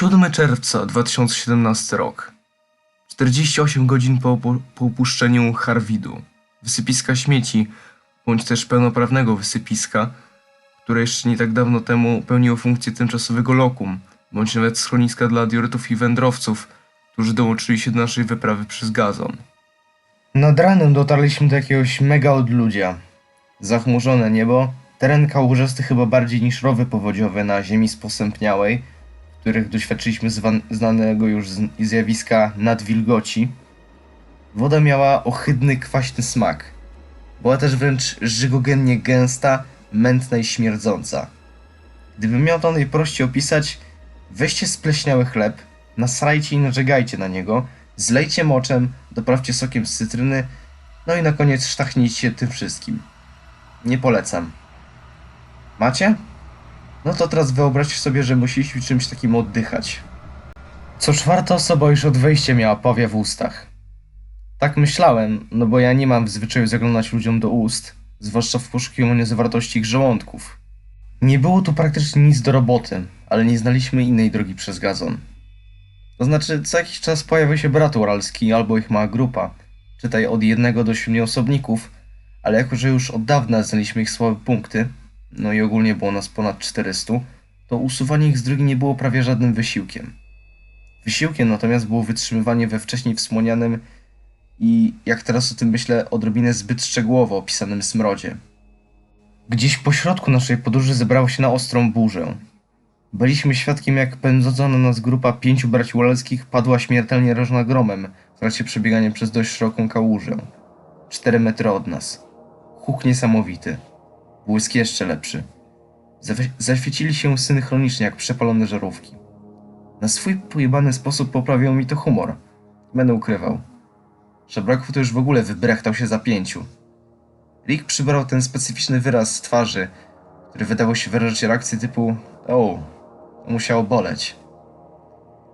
7 czerwca 2017 rok. 48 godzin po, po, opuszczeniu Harwidu, wysypiska śmieci, bądź też pełnoprawnego wysypiska, które jeszcze nie tak dawno temu pełniło funkcję tymczasowego lokum, bądź nawet schroniska dla diorytów i wędrowców, którzy dołączyli się do naszej wyprawy przez Gazon. Nad ranem dotarliśmy do jakiegoś mega odludzia. Zachmurzone niebo, teren kałużasty chyba bardziej niż rowy powodziowe na ziemi sposępniałej, których doświadczyliśmy znanego już zjawiska nadwilgoci. Woda miała ohydny, kwaśny smak. Była też wręcz żygogennie gęsta, mętna i śmierdząca. Gdybym miał to najprościej opisać, weźcie spleśniały chleb, nasrajcie i narzegajcie na niego, zlejcie moczem, doprawcie sokiem z cytryny, no i na koniec sztachnijcie tym wszystkim. Nie polecam. Macie? No to teraz wyobraźcie sobie, że musieliśmy czymś takim oddychać. Co czwarta osoba już od wejścia miała pawia w ustach. Tak myślałem, no bo ja nie mam w zwyczaju zaglądać ludziom do ust, zwłaszcza w poszukiwaniu zawartości ich żołądków. Nie było tu praktycznie nic do roboty, ale nie znaliśmy innej drogi przez gazon. To znaczy, co jakiś czas pojawia się brat uralski albo ich mała grupa, czytaj od jednego do siedmiu osobników, ale jako, że już od dawna znaliśmy ich słabe punkty, no i ogólnie było nas ponad 400, to usuwanie ich z drogi nie było prawie żadnym wysiłkiem. Wysiłkiem natomiast było wytrzymywanie we wcześniej wspomnianym i, jak teraz o tym myślę, odrobinę zbyt szczegółowo opisanym smrodzie. Gdzieś po środku naszej podróży zebrało się na ostrą burzę. Byliśmy świadkiem, jak pędząca na nas grupa pięciu braci uralskich padła śmiertelnie rażona gromem w trakcie przebiegania przez dość szeroką kałużę. Cztery metry od nas. Huk niesamowity. Błysk jeszcze lepszy. Zaświecili się synchronicznie jak przepalone żarówki. Na swój pojebany sposób poprawiał mi to humor. Będę ukrywał. Żebraków to już w ogóle wybrechtał się za pięciu. Rick przybrał ten specyficzny wyraz twarzy, który wydawał się wyrażać reakcję typu o, to musiało boleć.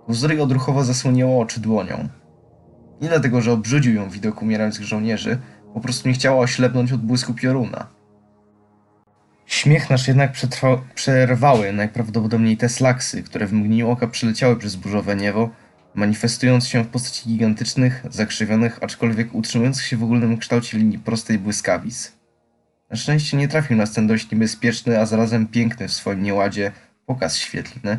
Łzy odruchowo zasłoniło oczy dłonią. Nie dlatego, że obrzydził ją widok umierających żołnierzy, po prostu nie chciała oślepnąć od błysku pioruna. Śmiech nasz jednak przerwały najprawdopodobniej te slaksy, które w mgnieniu oka przeleciały przez burzowe niebo, manifestując się w postaci gigantycznych, zakrzywionych, aczkolwiek utrzymujących się w ogólnym kształcie linii prostej błyskawic. Na szczęście nie trafił nas ten dość niebezpieczny, a zarazem piękny w swoim nieładzie pokaz świetlny,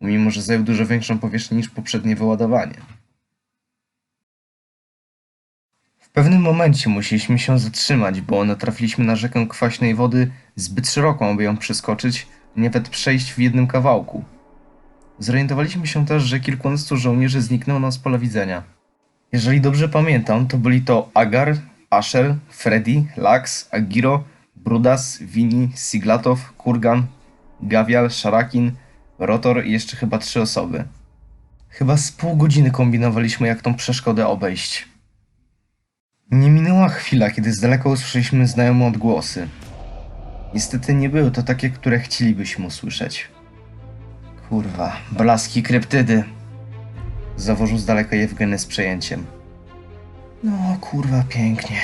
mimo że zajął dużo większą powierzchnię niż poprzednie wyładowanie. W pewnym momencie musieliśmy się zatrzymać, bo natrafiliśmy na rzekę kwaśnej wody zbyt szeroką, aby ją przeskoczyć, nawet przejść w jednym kawałku. Zorientowaliśmy się też, że kilkunastu żołnierzy zniknęło nam z pola widzenia. Jeżeli dobrze pamiętam, to byli to Agar, Asher, Freddy, Lax, Agiro, Brudas, Vini, Siglatow, Kurgan, Gavial, Sharakin, Rotor i jeszcze chyba trzy osoby. Chyba z pół godziny kombinowaliśmy, jak tą przeszkodę obejść. Nie minęła chwila, kiedy z daleka usłyszeliśmy znajome odgłosy. Niestety nie były to takie, które chcielibyśmy usłyszeć. Kurwa, blaski kryptydy. Zawożył z daleka Jewgeny z przejęciem. No kurwa, pięknie.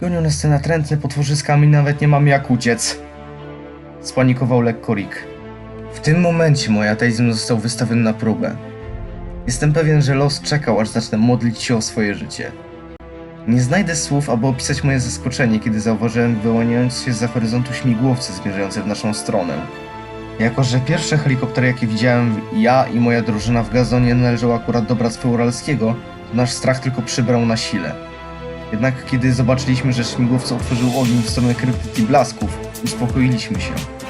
Gonią nas te natrętne potworzyskami, nawet nie mam jak uciec. Spanikował lekko Rick. W tym momencie mój ateizm został wystawiony na próbę. Jestem pewien, że los czekał, aż zacznę modlić się o swoje życie. Nie znajdę słów, aby opisać moje zaskoczenie, kiedy zauważyłem wyłaniające się za horyzontu śmigłowce zmierzające w naszą stronę. Jako, że pierwsze helikoptery, jakie widziałem ja i moja drużyna w Gazonie należały akurat do Bractwa Uralskiego, to nasz strach tylko przybrał na sile. Jednak kiedy zobaczyliśmy, że śmigłowce otworzył ogień w stronę kryptyki blasków, uspokoiliśmy się.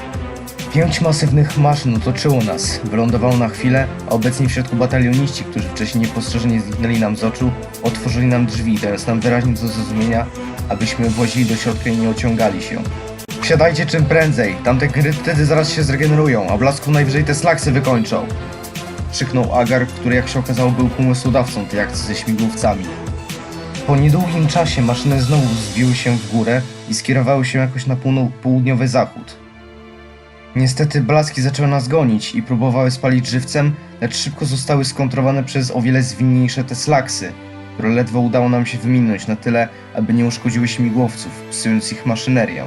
Pięć masywnych maszyn otoczyło nas, wylądowało na chwilę, a obecnie w środku batalioniści, którzy wcześniej niepostrzeżenie zniknęli nam z oczu, otworzyli nam drzwi, dając nam wyraźnie do zrozumienia, abyśmy włazili do środka i nie ociągali się. Wsiadajcie czym prędzej, tamte kryptydy zaraz się zregenerują, a blasku najwyżej te slaksy wykończą. Krzyknął Agar, który jak się okazało był pomysłodawcą tej akcji ze śmigłowcami. Po niedługim czasie maszyny znowu zbiły się w górę i skierowały się jakoś na półno- południowy zachód. Niestety blaski zaczęły nas gonić i próbowały spalić żywcem, lecz szybko zostały skontrowane przez o wiele zwinniejsze te slaksy, które ledwo udało nam się wyminąć na tyle, aby nie uszkodziły śmigłowców, psując ich maszynerię.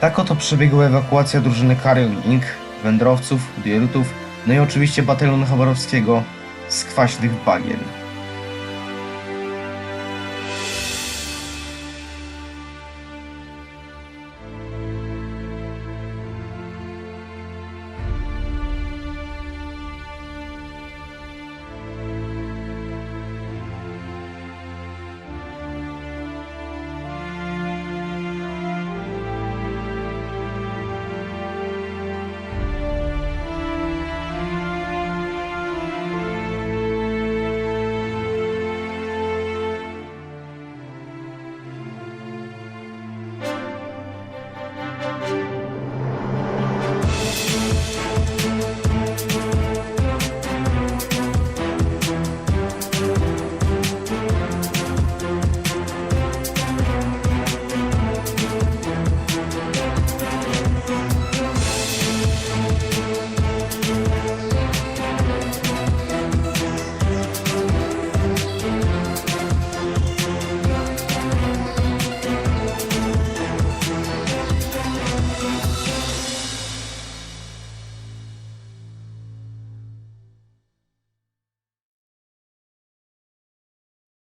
Tak oto przebiegła ewakuacja drużyny Carrion Inc., wędrowców, diorutów No i oczywiście batalion Chabarowskiego z kwaśnych bagien.